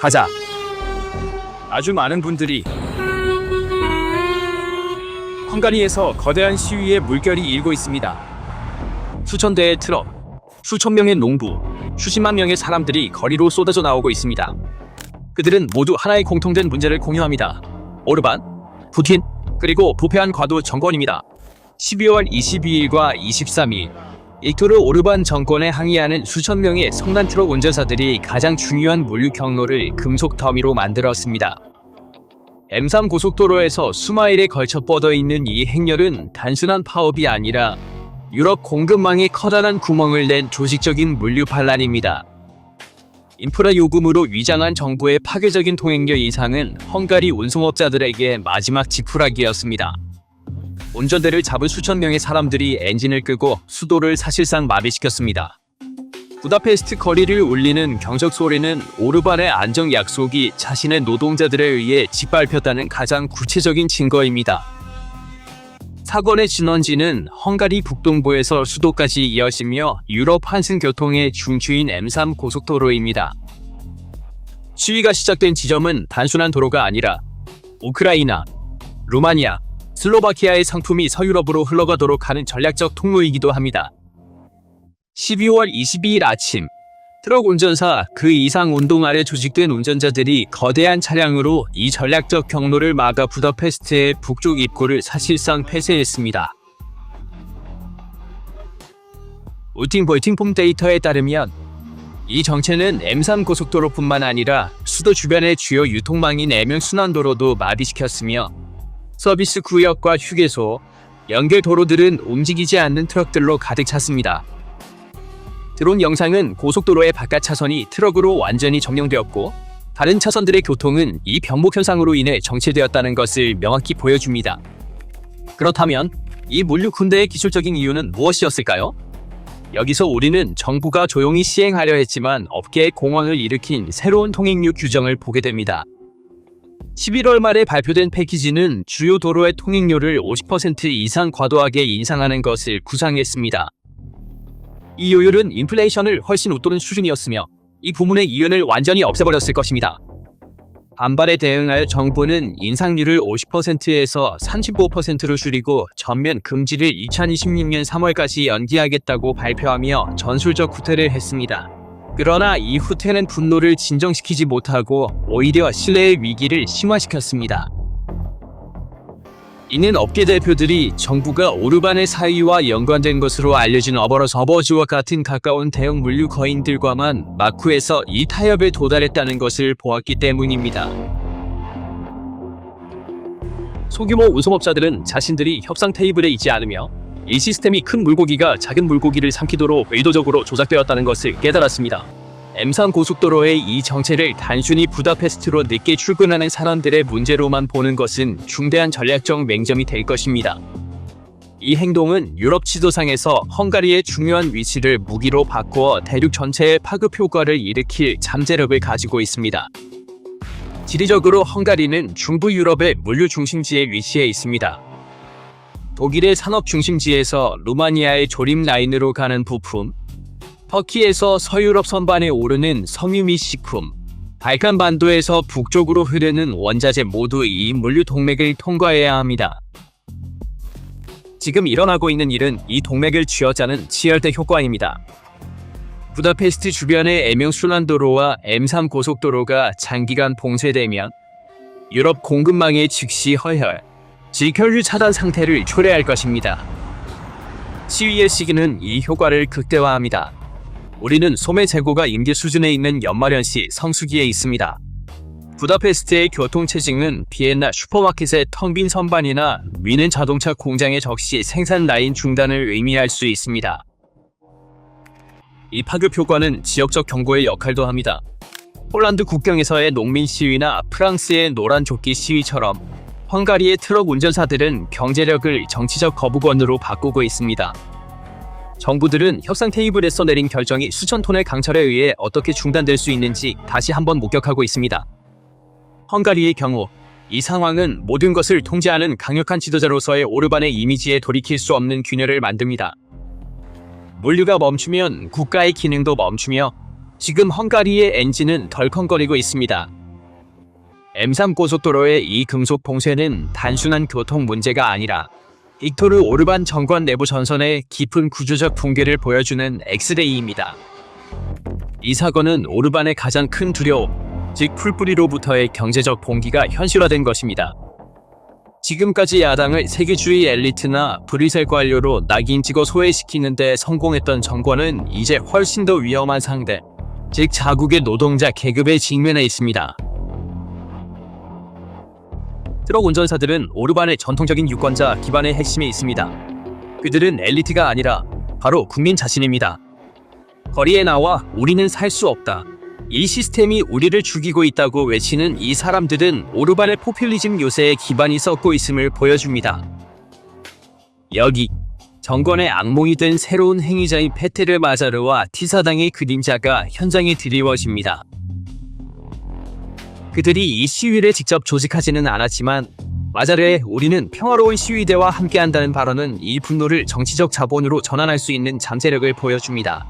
가자. 아주 많은 분들이 헝가리에서 거대한 시위에 물결이 일고 있습니다. 수천 대의 트럭, 수천 명의 농부, 수십만 명의 사람들이 거리로 쏟아져 나오고 있습니다. 그들은 모두 하나의 공통된 문제를 공유합니다. 오르반, 푸틴, 그리고 부패한 과도 정권입니다. 12월 22일과 23일, 익토르 오르반 정권에 항의하는 수천 명의 성난 트럭 운전사들이 가장 중요한 물류 경로를 금속 더미로 만들었습니다. M3 고속도로에서 수마일에 걸쳐 뻗어 있는 이 행렬은 단순한 파업이 아니라 유럽 공급망에 커다란 구멍을 낸 조직적인 물류 반란입니다. 인프라 요금으로 위장한 정부의 파괴적인 통행료 이상은 헝가리 운송업자들에게 마지막 지푸라기였습니다. 운전대를 잡은 수천 명의 사람들이 엔진을 끄고 수도를 사실상 마비시켰습니다. 부다페스트 거리를 울리는 경적 소리는 오르반의 안정 약속이 자신의 노동자들에 의해 짓밟혔다는 가장 구체적인 증거입니다. 사건의 진원지는 헝가리 북동부에서 수도까지 이어지며 유럽 환승 교통의 중추인 M3 고속도로입니다. 시위가 시작된 지점은 단순한 도로가 아니라 우크라이나, 루마니아, 슬로바키아의 상품이 서유럽으로 흘러가도록 하는 전략적 통로이기도 합니다. 12월 22일 아침, 트럭 운전사 그 이상 운동 아래 조직된 운전자들이 거대한 차량으로 이 전략적 경로를 막아 부다페스트의 북쪽 입구를 사실상 폐쇄했습니다. 우팅볼팅폼 데이터에 따르면 이 정체는 M3 고속도로뿐만 아니라 수도 주변의 주요 유통망인 애명 순환도로도 마비시켰으며 서비스 구역과 휴게소, 연결 도로들은 움직이지 않는 트럭들로 가득 찼습니다. 드론 영상은 고속도로의 바깥 차선이 트럭으로 완전히 점령되었고 다른 차선들의 교통은 이 병목 현상으로 인해 정체되었다는 것을 명확히 보여줍니다. 그렇다면 이 물류 군대의 기술적인 이유는 무엇이었을까요? 여기서 우리는 정부가 조용히 시행하려 했지만 업계의 공황을 일으킨 새로운 통행료 규정을 보게 됩니다. 11월 말에 발표된 패키지는 주요 도로의 통행료를 50% 이상 과도하게 인상하는 것을 구상했습니다. 이 요율은 인플레이션을 훨씬 웃도는 수준이었으며 이 부문의 이윤을 완전히 없애버렸을 것입니다. 반발에 대응하여 정부는 인상률을 50%에서 35%로 줄이고 전면 금지를 2026년 3월까지 연기하겠다고 발표하며 전술적 후퇴를 했습니다. 그러나 이 후퇴는 분노를 진정시키지 못하고 오히려 신뢰의 위기를 심화시켰습니다. 이는 업계 대표들이 정부가 오르반의 사위와 연관된 것으로 알려진 어버러스 어버즈와 같은 가까운 대형 물류 거인들과만 마쿠에서 이 타협에 도달했다는 것을 보았기 때문입니다. 소규모 운송업자들은 자신들이 협상 테이블에 있지 않으며 이 시스템이 큰 물고기가 작은 물고기를 삼키도록 의도적으로 조작되었다는 것을 깨달았습니다. M3 고속도로의 이 정체를 단순히 부다페스트로 늦게 출근하는 사람들의 문제로만 보는 것은 중대한 전략적 맹점이 될 것입니다. 이 행동은 유럽 지도상에서 헝가리의 중요한 위치를 무기로 바꾸어 대륙 전체의 파급 효과를 일으킬 잠재력을 가지고 있습니다. 지리적으로 헝가리는 중부 유럽의 물류 중심지에 위치해 있습니다. 독일의 산업 중심지에서 루마니아의 조림 라인으로 가는 부품, 터키에서 서유럽 선반에 오르는 섬유 및 식품, 발칸 반도에서 북쪽으로 흐르는 원자재 모두 이 물류 동맥을 통과해야 합니다. 지금 일어나고 있는 일은 이 동맥을 쥐어짜는 치열대 효과입니다. 부다페스트 주변의 애명 순환도로와 M3 고속도로가 장기간 봉쇄되면 유럽 공급망의 즉시 허혈, 직혈류 차단 상태를 초래할 것입니다. 시위의 시기는 이 효과를 극대화합니다. 우리는 소매 재고가 임기 수준에 있는 연말연시 성수기에 있습니다. 부다페스트의 교통체증은 비엔나 슈퍼마켓의 텅 빈 선반이나 미넨 자동차 공장의 적시 생산 라인 중단을 의미할 수 있습니다. 이 파급 효과는 지역적 경고의 역할도 합니다. 폴란드 국경에서의 농민 시위나 프랑스의 노란 조끼 시위처럼 헝가리의 트럭 운전사들은 경제력을 정치적 거부권으로 바꾸고 있습니다. 정부들은 협상 테이블에서 내린 결정이 수천 톤의 강철에 의해 어떻게 중단될 수 있는지 다시 한번 목격하고 있습니다. 헝가리의 경우 이 상황은 모든 것을 통제하는 강력한 지도자로서의 오르반의 이미지에 돌이킬 수 없는 균열을 만듭니다. 물류가 멈추면 국가의 기능도 멈추며 지금 헝가리의 엔진은 덜컹거리고 있습니다. M3 고속도로의 이 금속 봉쇄는 단순한 교통 문제가 아니라 빅토르 오르반 정권 내부 전선의 깊은 구조적 붕괴를 보여주는 엑스레이입니다. 이 사건은 오르반의 가장 큰 두려움, 즉 풀뿌리로부터의 경제적 봉기가 현실화된 것입니다. 지금까지 야당을 세계주의 엘리트나 브리셀 관료로 낙인 찍어 소외시키는 데 성공했던 정권은 이제 훨씬 더 위험한 상대, 즉 자국의 노동자 계급에 직면해 있습니다. 트럭 운전사들은 오르반의 전통적인 유권자 기반의 핵심에 있습니다. 그들은 엘리트가 아니라 바로 국민 자신입니다. 거리에 나와 우리는 살 수 없다. 이 시스템이 우리를 죽이고 있다고 외치는 이 사람들은 오르반의 포퓰리즘 요새에 기반이 썩고 있음을 보여줍니다. 여기 정권의 악몽이 된 새로운 행위자인 페테르 마자르와 티사당의 그림자가 현장에 드리워집니다. 그들이 이 시위를 직접 조직하지는 않았지만 마자르의 우리는 평화로운 시위대와 함께한다는 발언은 이 분노를 정치적 자본으로 전환할 수 있는 잠재력을 보여줍니다.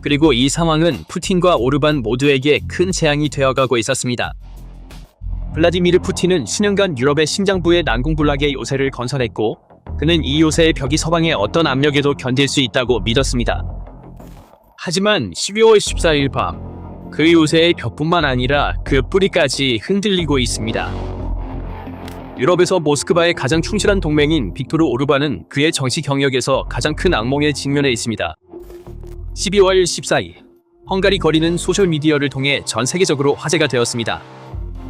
그리고 이 상황은 푸틴과 오르반 모두에게 큰 재앙이 되어가고 있었습니다. 블라디미르 푸틴은 수년간 유럽의 심장부의 난공불락의 요새를 건설했고 그는 이 요새의 벽이 서방의 어떤 압력에도 견딜 수 있다고 믿었습니다. 하지만 12월 14일 밤 그 요새의 벽뿐만 아니라 그 뿌리까지 흔들리고 있습니다. 유럽에서 모스크바의 가장 충실한 동맹인 빅토르 오르반은 그의 정치 경력에서 가장 큰 악몽에 직면해 있습니다. 12월 14일 헝가리 거리는 소셜미디어를 통해 전 세계적으로 화제가 되었습니다.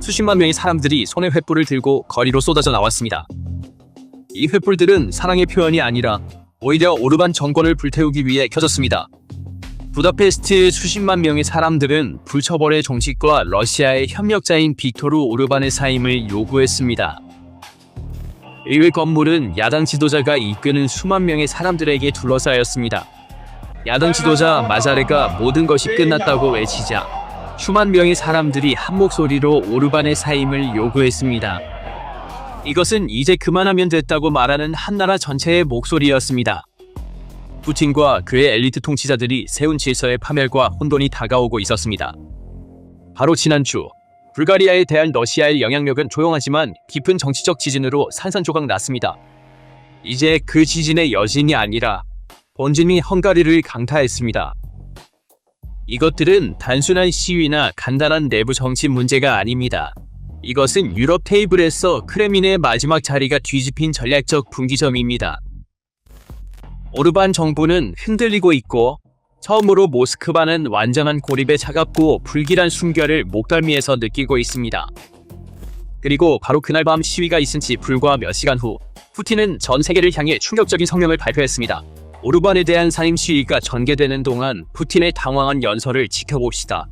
수십만 명의 사람들이 손에 횃불을 들고 거리로 쏟아져 나왔습니다. 이 횃불들은 사랑의 표현이 아니라 오히려 오르반 정권을 불태우기 위해 켜졌습니다. 부다페스트의 수십만 명의 사람들은 불처벌의 종식과 러시아의 협력자인 빅토르 오르반의 사임을 요구했습니다. 의회 건물은 야당 지도자가 이끄는 수만 명의 사람들에게 둘러싸였습니다. 야당 지도자 마자레가 모든 것이 끝났다고 외치자 수만 명의 사람들이 한 목소리로 오르반의 사임을 요구했습니다. 이것은 이제 그만하면 됐다고 말하는 한나라 전체의 목소리였습니다. 푸틴과 그의 엘리트 통치자들이 세운 질서의 파멸과 혼돈이 다가오고 있었습니다. 바로 지난주 불가리아에 대한 러시아의 영향력은 조용하지만 깊은 정치적 지진으로 산산조각 났습니다. 이제 그 지진의 여진이 아니라 본진이 헝가리를 강타했습니다. 이것들은 단순한 시위나 간단한 내부 정치 문제가 아닙니다. 이것은 유럽 테이블에서 크레민의 마지막 자리가 뒤집힌 전략적 분기점입니다. 오르반 정부는 흔들리고 있고 처음으로 모스크바는 완전한 고립에 차갑고 불길한 숨결을 목덜미에서 느끼고 있습니다. 그리고 바로 그날 밤 시위가 있은 지 불과 몇 시간 후 푸틴은 전 세계를 향해 충격적인 성명을 발표했습니다. 오르반에 대한 사임 시위가 전개되는 동안 푸틴의 당황한 연설을 지켜봅시다.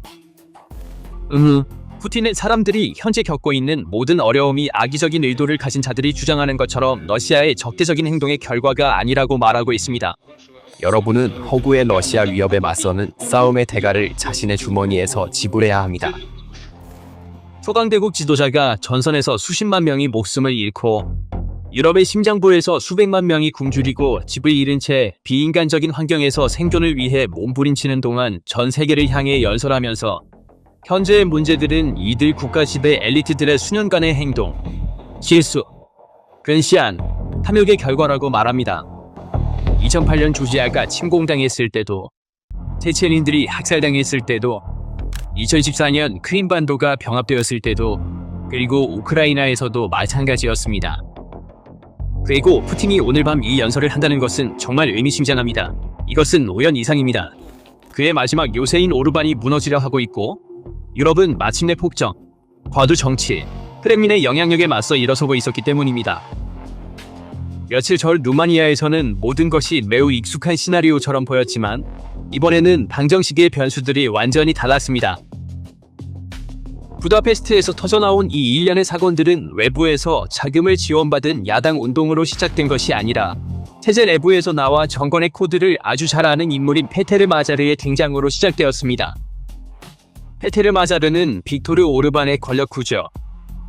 음, 푸틴은 사람들이 현재 겪고 있는 모든 어려움이 악의적인 의도를 가진 자들이 주장하는 것처럼 러시아의 적대적인 행동의 결과가 아니라고 말하고 있습니다. 여러분은 허구의 러시아 위협에 맞서는 싸움의 대가를 자신의 주머니에서 지불해야 합니다. 초강대국 지도자가 전선에서 수십만 명이 목숨을 잃고 유럽의 심장부에서 수백만 명이 굶주리고 집을 잃은 채 비인간적인 환경에서 생존을 위해 몸부림치는 동안 전 세계를 향해 연설하면서 현재의 문제들은 이들 국가지배 엘리트들의 수년간의 행동, 실수, 근시안, 탐욕의 결과라고 말합니다. 2008년 조지아가 침공당했을 때도, 체체린들이 학살당했을 때도, 2014년 크림반도가 병합되었을 때도, 그리고 우크라이나에서도 마찬가지였습니다. 그리고 푸틴이 오늘 밤 이 연설을 한다는 것은 정말 의미심장합니다. 이것은 5년 이상입니다. 그의 마지막 요새인 오르반이 무너지려 하고 있고 유럽은 마침내 폭정, 과도 정치, 크렘린의 영향력에 맞서 일어서고 있었기 때문입니다. 며칠 전 루마니아에서는 모든 것이 매우 익숙한 시나리오처럼 보였지만 이번에는 방정식의 변수들이 완전히 달랐습니다. 부다페스트에서 터져나온 이 일련의 사건들은 외부에서 자금을 지원받은 야당 운동으로 시작된 것이 아니라 체제 내부에서 나와 정권의 코드를 아주 잘 아는 인물인 페테르 마자르의 등장으로 시작되었습니다. 페테르 마자르는 빅토르 오르반의 권력 구조,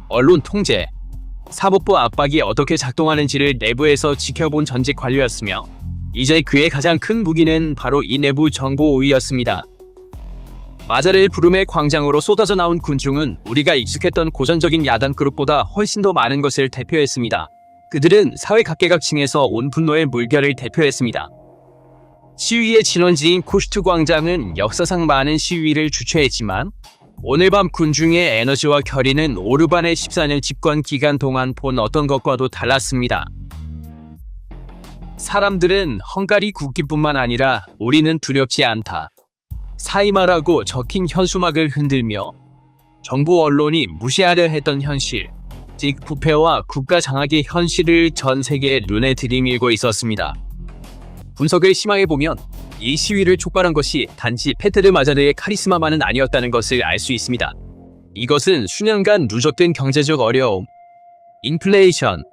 언론 통제, 사법부 압박이 어떻게 작동하는지를 내부에서 지켜본 전직 관료였으며 이제 그의 가장 큰 무기는 바로 이 내부 정보 우위였습니다. 마자레일 부름의 광장으로 쏟아져 나온 군중은 우리가 익숙했던 고전적인 야단 그룹보다 훨씬 더 많은 것을 대표했습니다. 그들은 사회 각계각층에서 온 분노의 물결을 대표했습니다. 시위의 진원지인 코슈트 광장은 역사상 많은 시위를 주최했지만 오늘 밤 군중의 에너지와 결의는 오르반의 14년 집권 기간 동안 본 어떤 것과도 달랐습니다. 사람들은 헝가리 국기뿐만 아니라 우리는 두렵지 않다. 사이마라고 적힌 현수막을 흔들며 정부 언론이 무시하려 했던 현실, 즉 부패와 국가 장악의 현실을 전 세계에 눈에 들이밀고 있었습니다. 분석을 심하게 보면 이 시위를 촉발한 것이 단지 페테르 마자르의 카리스마만은 아니었다는 것을 알 수 있습니다. 이것은 수년간 누적된 경제적 어려움, 인플레이션,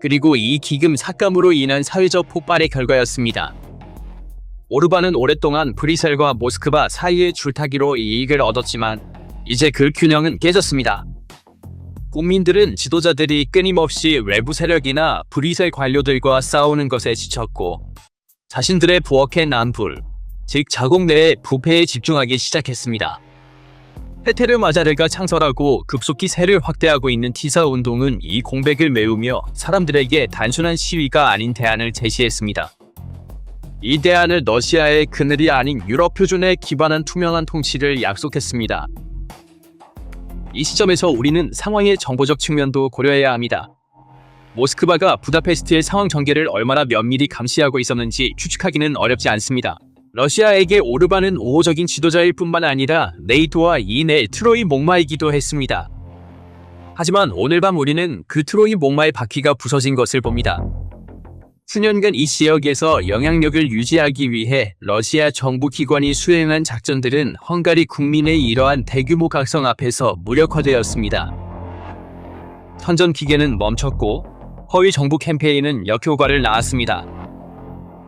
그리고 이 기금 삭감으로 인한 사회적 폭발의 결과였습니다. 오르반은 오랫동안 브리셀과 모스크바 사이의 줄타기로 이익을 얻었지만 이제 그 균형은 깨졌습니다. 국민들은 지도자들이 끊임없이 외부 세력이나 브리셀 관료들과 싸우는 것에 지쳤고 자신들의 부엌의 난불, 즉 자국 내의 부패에 집중하기 시작했습니다. 페테르 마자르가 창설하고 급속히 세를 확대하고 있는 티사 운동은 이 공백을 메우며 사람들에게 단순한 시위가 아닌 대안을 제시했습니다. 이 대안을 러시아의 그늘이 아닌 유럽 표준에 기반한 투명한 통치를 약속했습니다. 이 시점에서 우리는 상황의 정보적 측면도 고려해야 합니다. 모스크바가 부다페스트의 상황 전개를 얼마나 면밀히 감시하고 있었는지 추측하기는 어렵지 않습니다. 러시아에게 오르반은 우호적인 지도자일 뿐만 아니라 네이토와 이내 트로이 목마이기도 했습니다. 하지만 오늘 밤 우리는 그 트로이 목마의 바퀴가 부서진 것을 봅니다. 수년간 이 지역에서 영향력을 유지하기 위해 러시아 정부 기관이 수행한 작전들은 헝가리 국민의 이러한 대규모 각성 앞에서 무력화되었습니다. 선전 기계는 멈췄고 허위 정부 캠페인은 역효과를 낳았습니다.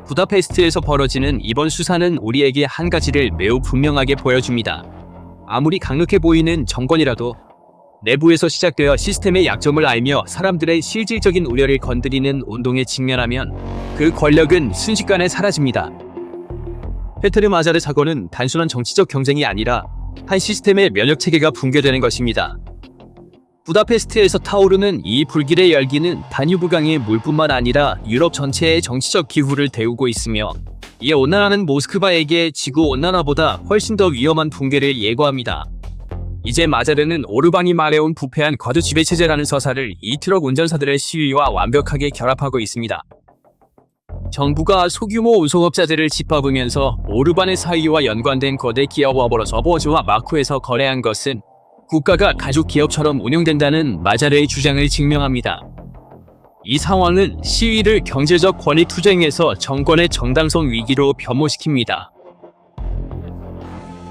부다페스트에서 벌어지는 이번 수사는 우리에게 한 가지를 매우 분명하게 보여줍니다. 아무리 강력해 보이는 정권이라도 내부에서 시작되어 시스템의 약점을 알며 사람들의 실질적인 우려를 건드리는 운동에 직면하면 그 권력은 순식간에 사라집니다. 페테르 마자르 사건은 단순한 정치적 경쟁이 아니라 한 시스템의 면역 체계가 붕괴되는 것입니다. 부다페스트에서 타오르는 이 불길의 열기는 다뉴브강의 물뿐만 아니라 유럽 전체의 정치적 기후를 데우고 있으며 이에 온난화는 모스크바에게 지구 온난화보다 훨씬 더 위험한 붕괴를 예고합니다. 이제 마자르는 오르반이 말해온 부패한 과도 지배 체제라는 서사를 이 트럭 운전사들의 시위와 완벽하게 결합하고 있습니다. 정부가 소규모 운송업자들을 짓밟으면서 오르반의 사위와 연관된 거대 기업 워버로서 버즈와 마쿠에서 거래한 것은 국가가 가족 기업처럼 운영된다는 마자르의 주장을 증명합니다. 이 상황은 시위를 경제적 권익 투쟁에서 정권의 정당성 위기로 변모시킵니다.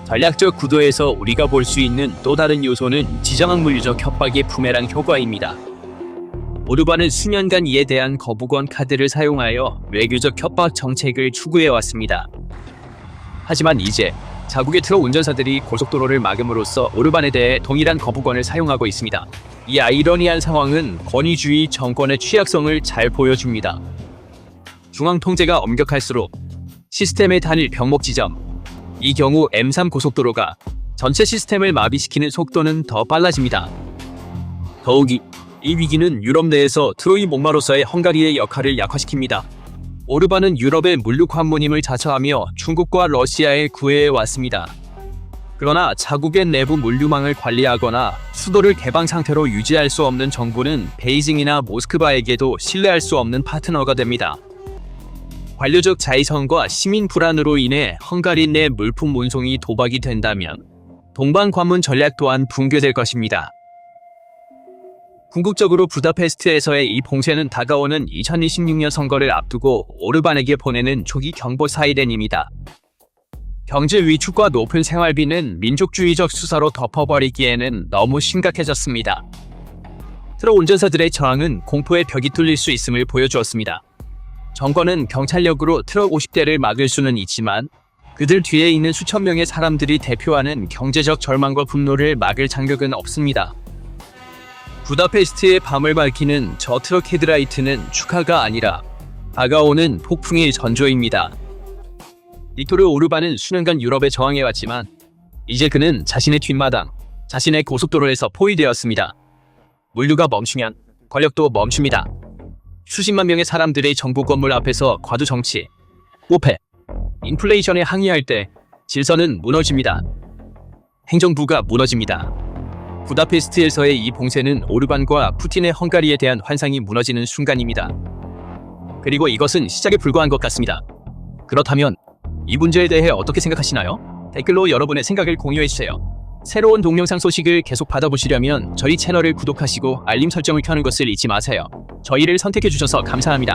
전략적 구도에서 우리가 볼 수 있는 또 다른 요소는 지정학 물리적 협박의 부메랑 효과입니다. 오르반은 수년간 이에 대한 거부권 카드를 사용하여 외교적 협박 정책을 추구해 왔습니다. 하지만 이제 자국의 트럭 운전사들이 고속도로를 막음으로써 오르반에 대해 동일한 거부권을 사용하고 있습니다. 이 아이러니한 상황은 권위주의 정권의 취약성을 잘 보여줍니다. 중앙 통제가 엄격할수록 시스템의 단일 병목 지점, 이 경우 M3 고속도로가 전체 시스템을 마비시키는 속도는 더 빨라집니다. 더욱이 이 위기는 유럽 내에서 트로이 목마로서의 헝가리의 역할을 약화시킵니다. 오르반은 유럽의 물류 관문임을 자처하며 중국과 러시아에 구애해 왔습니다. 그러나 자국의 내부 물류망을 관리하거나 수도를 개방 상태로 유지할 수 없는 정부는 베이징이나 모스크바에게도 신뢰할 수 없는 파트너가 됩니다. 관료적 자의성과 시민 불안으로 인해 헝가리 내 물품 운송이 도박이 된다면 동방 관문 전략 또한 붕괴될 것입니다. 궁극적으로 부다페스트에서의 이 봉쇄는 다가오는 2026년 선거를 앞두고 오르반에게 보내는 초기 경보 사이렌입니다. 경제 위축과 높은 생활비는 민족주의적 수사로 덮어버리기에는 너무 심각해졌습니다. 트럭 운전사들의 저항은 공포의 벽이 뚫릴 수 있음을 보여주었습니다. 정권은 경찰력으로 트럭 50대를 막을 수는 있지만 그들 뒤에 있는 수천 명의 사람들이 대표하는 경제적 절망과 분노를 막을 장벽은 없습니다. 부다페스트의 밤을 밝히는 저 트럭 헤드라이트는 축하가 아니라 다가오는 폭풍의 전조입니다. 빅토르 오르반은 수년간 유럽에 저항해왔지만 이제 그는 자신의 뒷마당, 자신의 고속도로에서 포위되었습니다. 물류가 멈추면 권력도 멈춥니다. 수십만 명의 사람들의 정부 건물 앞에서 과도 정치, 오페, 인플레이션에 항의할 때 질서는 무너집니다. 행정부가 무너집니다. 부다페스트에서의 이 봉쇄는 오르반과 푸틴의 헝가리에 대한 환상이 무너지는 순간입니다. 그리고 이것은 시작에 불과한 것 같습니다. 그렇다면 이 문제에 대해 어떻게 생각하시나요? 댓글로 여러분의 생각을 공유해주세요. 새로운 동영상 소식을 계속 받아보시려면 저희 채널을 구독하시고 알림 설정을 켜는 것을 잊지 마세요. 저희를 선택해주셔서 감사합니다.